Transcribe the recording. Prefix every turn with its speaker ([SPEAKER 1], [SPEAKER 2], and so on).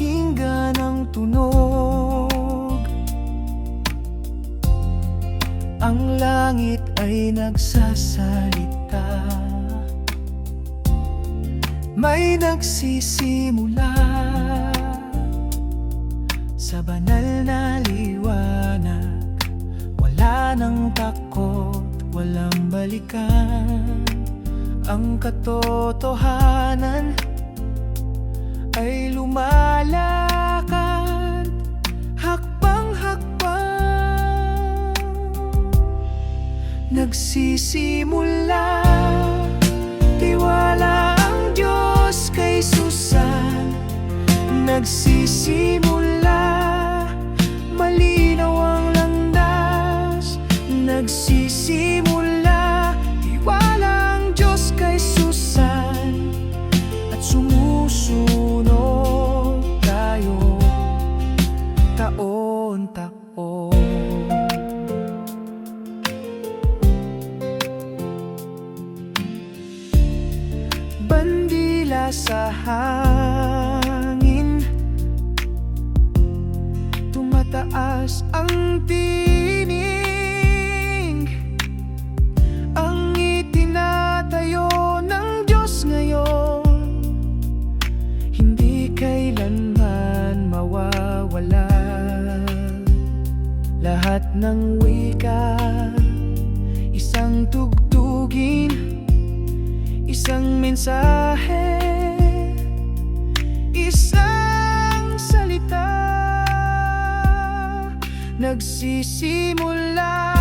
[SPEAKER 1] pakinggan ang tunog. Ang langit ay nagsasalita. May nagsisimula Sa banal na liwanag. Wala nang takot, walang balikan. Ang katotohanan ay lumakas Nagsisimula. Tiwala ang Diyos kay Susan. Nagsisimula Sa hangin Tumataas ang tinig. Ang itinatayo ng Diyos ngayon. Hindi kailanman mawawala. Lahat ng wika Nagsisimula